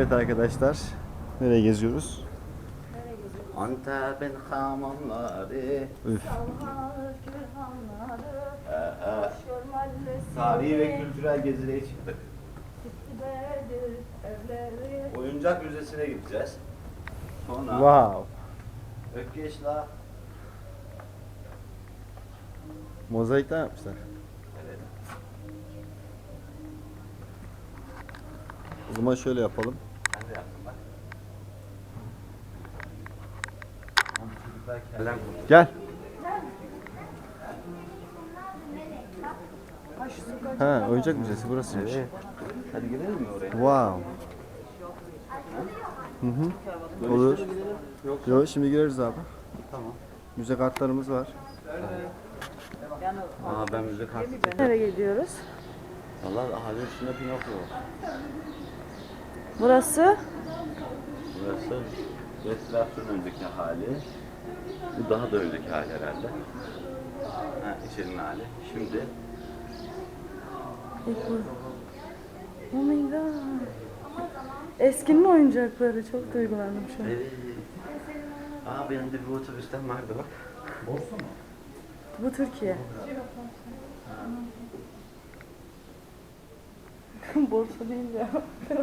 Evet arkadaşlar. Nereye geziyoruz? Antep'in hamamları Üf. Tarihi ve kültürel gezilere çıktık. Oyuncak müzesine gideceğiz. Sonra Wow. Ökkeş'la Mozaikler yapmışlar. Evet. O zaman şöyle yapalım. Ben de yaptım bak. Çocuklar kurdu. Gel. Ha, oyuncak müzesi burasıymış. Evet. Hadi gidelim mi oraya? Wow. Hı hı. Olur. Yok. Yo şimdi gireriz abi. Tamam. Müze kartlarımız var. Aa ben müze kartı. Nereye gidiyoruz? Valla ağacın üstünde Pinokyo var. Burası Burası restorasyon önceki hali. Bu daha da önceki hali herhalde. Ha, içerinin hali. Şimdi Oh my god. Eskinin oyuncakları çok duygulandım şu an. Evet. Aa benim de bir otobüsten vardı bak. Borsa mı? Bu Türkiye. Borsa değil ya.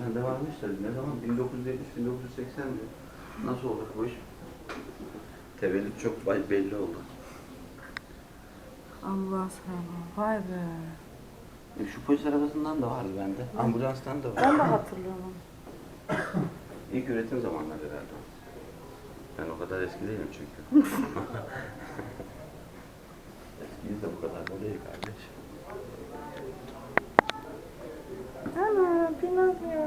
Bende varmış da ne zaman? 1970 1980 mi? Nasıl olur bu iş? Tevellüt çok belli oldu. Allah sana. Vay be. E, Şu polis arabasından da vardı bende. Ambulanstan da var. Ben de hatırlıyorum. İlk üretim zamanları herhalde. Ben o kadar eski değilim çünkü. Eskiyiz de bu kadar kardeş. Ana Pinokyo.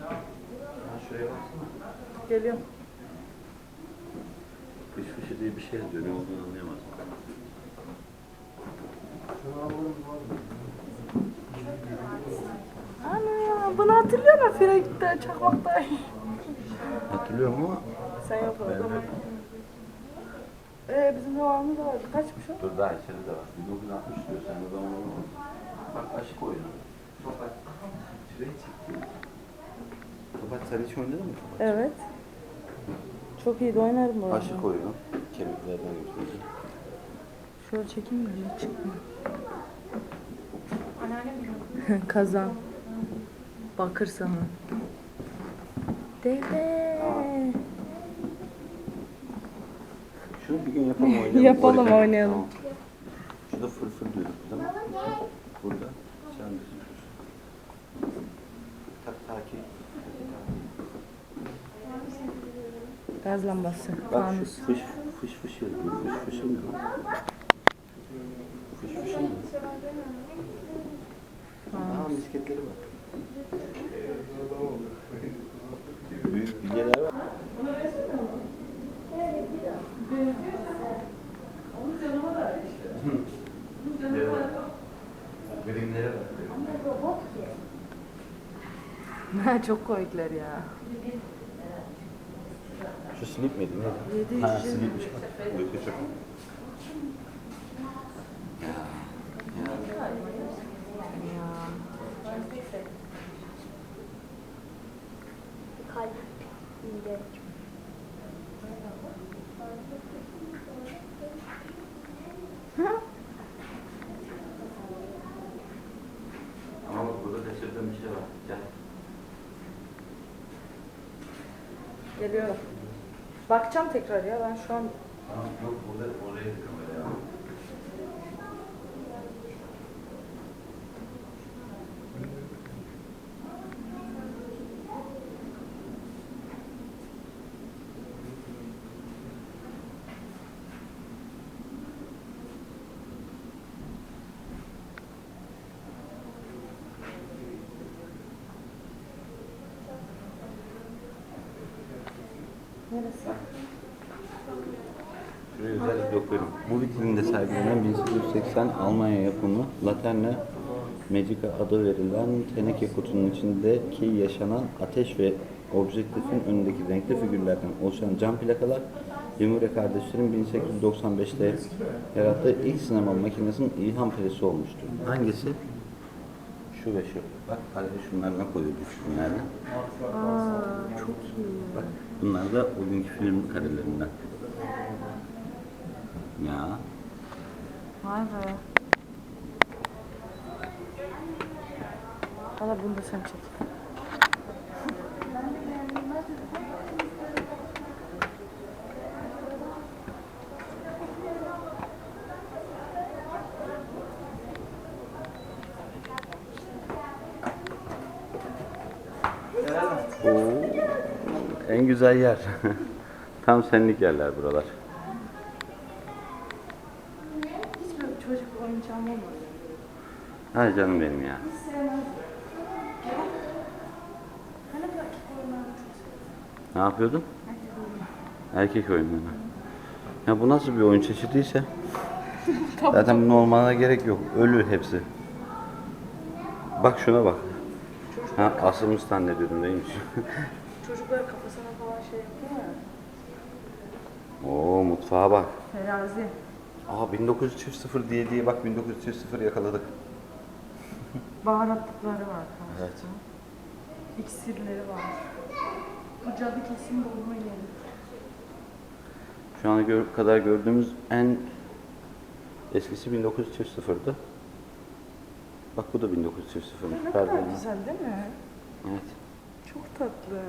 Ha şuraya baksana. Geliyorum. Kış fışı diye bir şey dönüyor olduğunu anlayamazsın. Ana bunu hatırlıyor musun? Frenk'te çakmakta. Hatırlıyorum ama Sen yok ben. Ee, bizim zamanımızda vardı. Kaçmış o? Dur daha içeride var. 1960 diyor sen o zaman onu Bak aşık oyunu. Kapat. Şurayı çektim. Kapat sen hiç oynadın mı kapat? Evet. Çok iyi de oynarım bu arada. Aşık oyunu. Kemiklerden götürdü. Şöyle çekeyim mi? Çıkmıyor. Kazan. Bakır sana. Dede. Bir gün yapalım oynayalım. Yapalım, Origami. oynayalım. Tamam. Şurada fırfır diyorduk değil mi? Burada. Sen de. Tak takip. Gaz lambası. Bak şu Fanus. fış fış fış yazıyor. Fış fışı mı? Fış fışı mı? Aa misketleri var. Büyük bilyeler var. Birimleri var. Çok komikler ya. Şu slip miydi neydi? Yedi Ha yüz. slipmiş bak. Uyku çok. Ya. Ya. Ya. Kalp. İnce. Ama bak burada kaçırdığım bir şey var. Gel. Geliyorum. Bakacağım tekrar ya. Ben şu an Tamam yok burada oraya kamera ya. Neresi? Şuraya özellikle okuyorum. Bu vitrinde sergilenen 1880 Almanya yapımı Laterna Magica adı verilen teneke kutunun içindeki yaşanan ateş ve objektifin önündeki renkli figürlerden oluşan cam plakalar Yamure kardeşlerin 1895'te yarattığı ilk sinema makinesinin ilham perisi olmuştur. Hangisi? Şu ve şu. Bak araya şunlardan koyuyor bu filmlerden. Aa, çok iyi. Bak bunlar da o günkü film karelerinden. Ya. Vay be. Valla bunu da sen çek. Güzel yer. Tam senlik yerler buralar. Hiç böyle çocuk oyuncağım olmadı. Hay canım benim ya. Hiç sevmezdim. Ben hep erkek oyunlarını çok seviyorum. Ne yapıyordun? Erkek oyunları. Erkek oyunları. Ya bu nasıl bir oyun çeşidiyse? Zaten bunun olmana gerek yok. Ölü hepsi. Bak şuna bak. Ha asılmış zannediyordum neymiş. Çocuklar kafasına falan şey yapıyor ya. Oo mutfağa bak. Terazi. Aa 1900 diye diye bak 1900 yakaladık. Baharatlıkları var. karşıda. Evet. İksirleri var. Bu cadı kesim dolma yeri. Şu ana gör- kadar gördüğümüz en eskisi 1900'dı. Bak bu da 1900 Ne kadar güzel değil mi? Evet. Çok tatlı.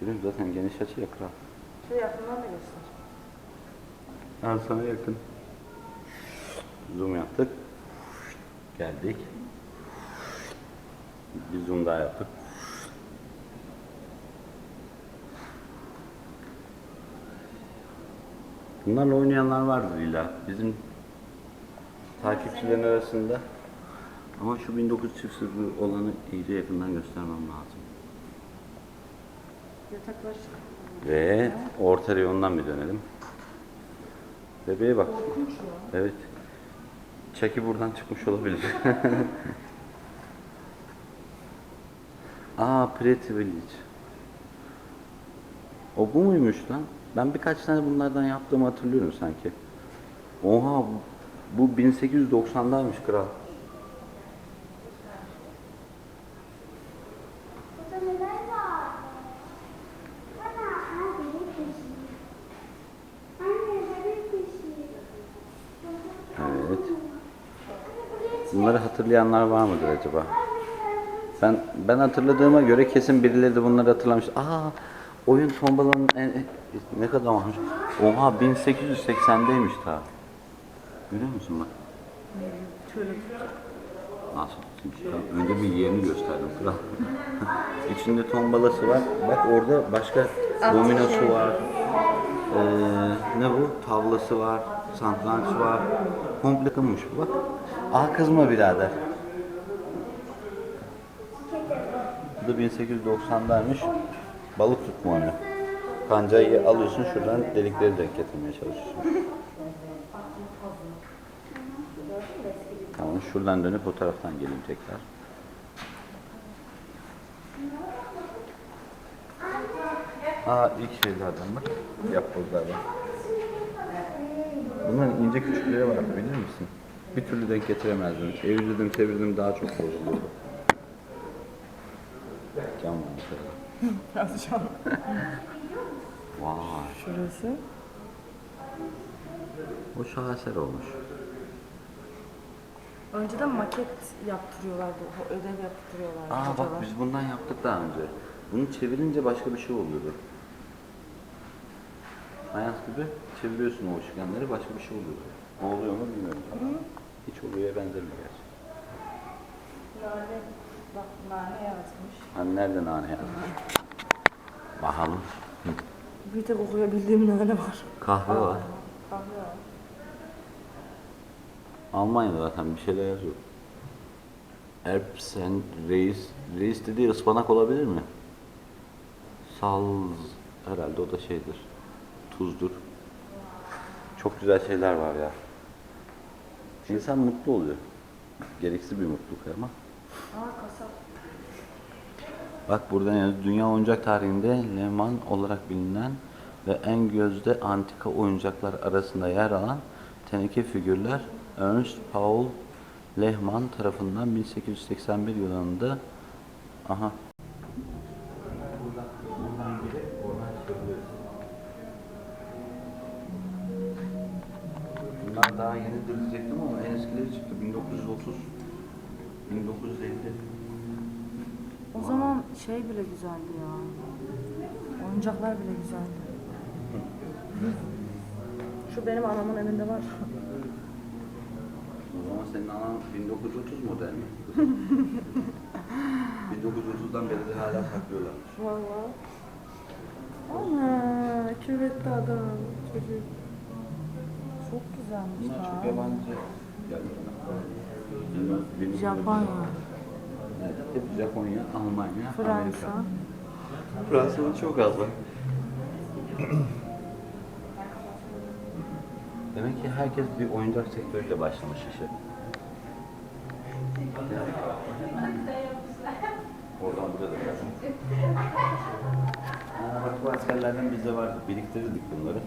Biliyorum zaten geniş açı ya kral. Şey yakından da göster. Ben sana yakın. Zoom yaptık. Geldik. Bir zoom daha yaptık. Bunlarla oynayanlar vardır illa. Bizim takipçilerin arasında. Ama şu 1900 olanı iyice yakından göstermem lazım. Yataklar Ve orta reyondan bir dönelim. Bebeğe bak. Evet. Çeki buradan çıkmış olabilir. Aa Pretty Village. O bu muymuş lan? Ben birkaç tane bunlardan yaptığımı hatırlıyorum sanki. Oha bu, bu 1890'daymış kral. Burada neler var? Ana, anne bir kişi. Anne bir kişi. Evet. Bunları hatırlayanlar var mıdır acaba? Ben ben hatırladığıma göre kesin birileri de bunları hatırlamış. Aa oyun tombalanın en, ne kadar varmış? Oha 1880'deymiş ta. Görüyor musun bak? Şöyle. Nasıl? Önce bir yerini gösterdim kral. İçinde tombalası var. Bak orada başka dominosu var. Ee, ne bu? Tavlası var. Satranç var. Komple kınmış bu bak. Aa kızma birader. Bu da 1890'daymış. Balık tutma oyunu. Kancayı alıyorsun şuradan delikleri denk getirmeye çalışıyorsun. Tamam şuradan dönüp o taraftan gelin tekrar. Aa ilk şeylerden bak. Yapbozlardan. Bunların ince küçükleri var bilir misin? Bir türlü denk getiremezdim. Evirdim çevirdim daha çok bozuluyordu. Cam var mesela. Yazacağım. Vay. Şurası. O şaheser olmuş. Önceden maket yaptırıyorlardı. o Ödev yaptırıyorlardı. Aa bak hocalar. biz bundan yaptık daha önce. Bunu çevirince başka bir şey oluyordu. Fayans gibi çeviriyorsun o üçgenleri başka bir şey oluyordu. Ne oluyor mu bilmiyorum. Hiç oluyor benzemiyor. Nane. Bak nane yazmış. Hani nerede nane yazmış? Bakalım. Bir tek okuyabildiğim nane var. Kahve var. Kahve var. Almanya'da zaten bir şeyler yazıyor. Erbsen Reis. Reis dediği ıspanak olabilir mi? Salz. Herhalde o da şeydir. Tuzdur. Çok güzel şeyler var ya. İnsan mutlu oluyor. Gereksiz bir mutluluk ama. Aa kasap. Bak burada yani dünya oyuncak tarihinde Le Mans olarak bilinen ve en gözde antika oyuncaklar arasında yer alan teneke figürler Ernst Paul Lehman tarafından 1881 yılında aha bile güzeldi ya. Oyuncaklar bile güzeldi. Şu benim anamın evinde var. O zaman senin anan 1930 model mi? 1930'dan beri de hala saklıyorlar. Valla. Ana küvetli adam çocuk. Çok güzelmiş Bunlar çok lan. yabancı. Japonya, Evet, hep Japonya, Almanya, Fransa. Amerika. Fransa'da çok az var. Demek ki herkes bir oyuncak sektörüyle başlamış işe. Oradan buraya da geldim. Ha, bak bu askerlerden bizde vardı. Biriktirirdik bunları.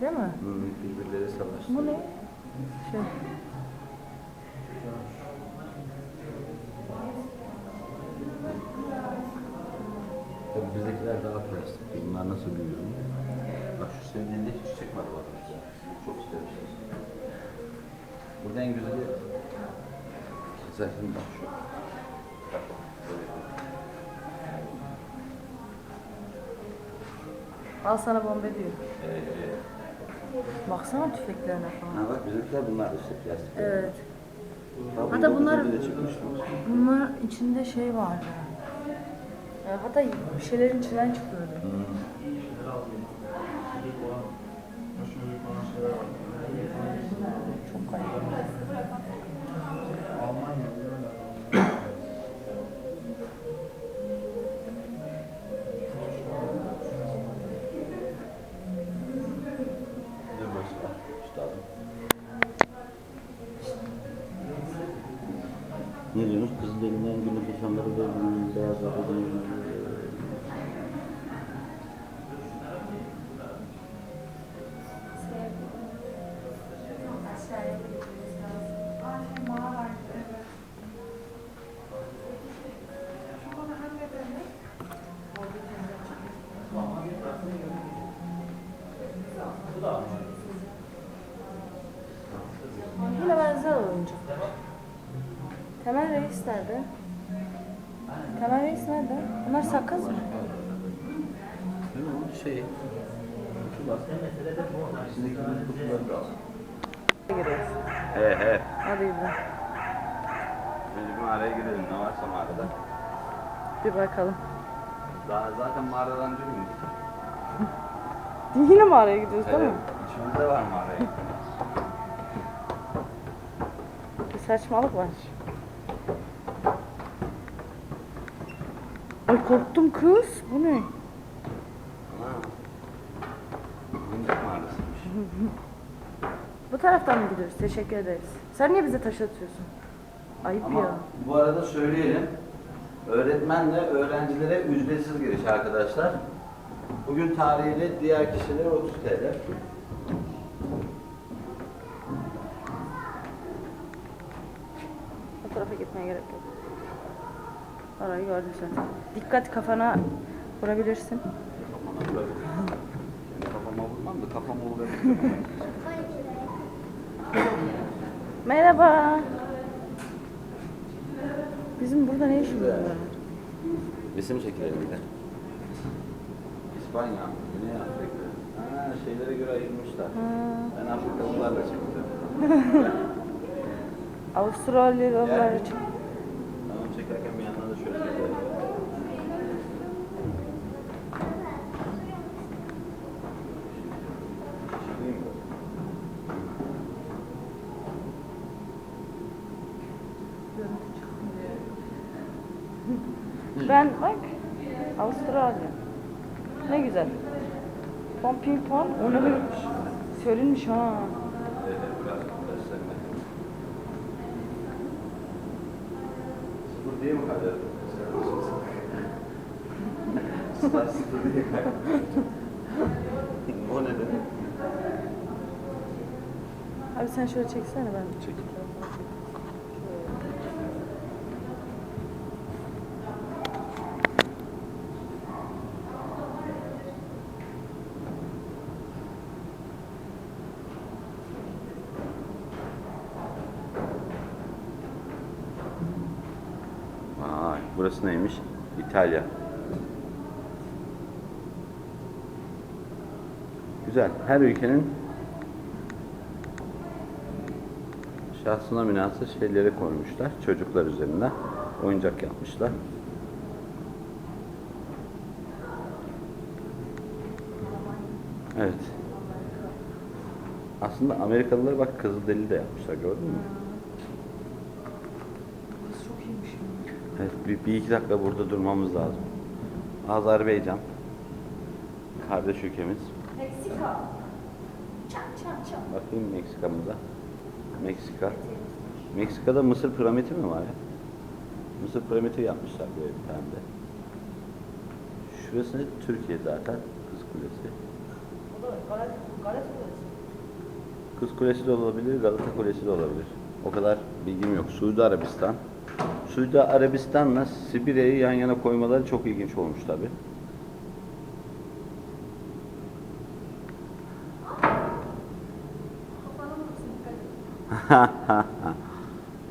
Değil mi? Hmm, birbirleri savaştı. Bu ne? Şey. Tabii bizdekiler daha plastik. Bunlar nasıl büyüyor? Bak şu sevdiğinde hiç çıkmadı bak. Çok istemiştim. Burada en güzeli zaten bak şu. Al sana bombe diyor. Ee, Baksana tüfeklerine falan. ha bak bizimkiler bunlar da işte plastik. Evet. Hatta 1950'de bunlar-. Bunlar içinde şey vardı. E, hatta bir şeylerin içinden çıkıyordu. Çok. Ne diyorsunuz? Kızılderililerin günlük yaşamları ve beyaz adamın Reis nerede? Reis nerede? Bunlar sakız mı? Şey. Kutular. Kutuları da al. Giriyoruz. He he. Hadi. Önce bir mağaraya girelim. Ne varsa mağarada. Bir bakalım. Daha zaten mağaradan dönüyoruz. Yine mağaraya gidiyoruz değil mi? İçimizde var mağaraya. Bir saçmalık var. Ay korktum kız. Bu ne? Bu taraftan mı gidiyoruz? Teşekkür ederiz. Sen niye bize taş atıyorsun? Ayıp Ama ya. bu arada söyleyelim. Öğretmenle öğrencilere ücretsiz giriş arkadaşlar. Bugün tarihiyle diğer kişilere 30 TL. O tarafa gitmeye gerek yok. Orayı gördüm zaten. Dikkat kafana vurabilirsin. Kafama vurmam da kafama vurabilirim. Merhaba. Bizim burada ne işimiz var? Resim çekelim bir de. İspanya, Güney Afrika. Ha, şeylere göre ayırmışlar. Ben Afrikalılarla çekeceğim. Avustralyalılar için. Tamam çekerken bir yandan da şöyle çekelim. Çekeyim mi? Ben bak Avustralya. Ne güzel. Pompipon. O ne böyle serinmiş ha. Sıfır diye mi kaydedin? Sıfır diye kaydedin. o ne demek? Abi sen şöyle çeksene ben. Çek. Şöyle. Burası neymiş? İtalya. Güzel. Her ülkenin şahsına münasır şeyleri koymuşlar. Çocuklar üzerinden oyuncak yapmışlar. Evet. Aslında Amerikalılar bak Kızılderili de yapmışlar gördün mü? Burası çok iyiymiş. ya. Evet bir, bir iki dakika burada durmamız lazım. Azerbaycan. Kardeş ülkemiz. Meksika. Çak çak çak. Bakayım Meksika'mıza. Meksika. Meksika'da Mısır piramidi mi var ya? Mısır piramidi yapmışlar böyle bir tane de. Şurası ne? Türkiye zaten. Kız Kulesi. Kız Kulesi de olabilir, Galata Kulesi de olabilir. O kadar bilgim yok. Suudi Arabistan. Suudi Arabistan'la Sibirya'yı yan yana koymaları çok ilginç olmuş tabi.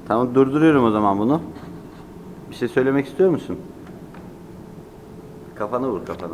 tamam durduruyorum o zaman bunu. Bir şey söylemek istiyor musun? Kafanı vur kafanı.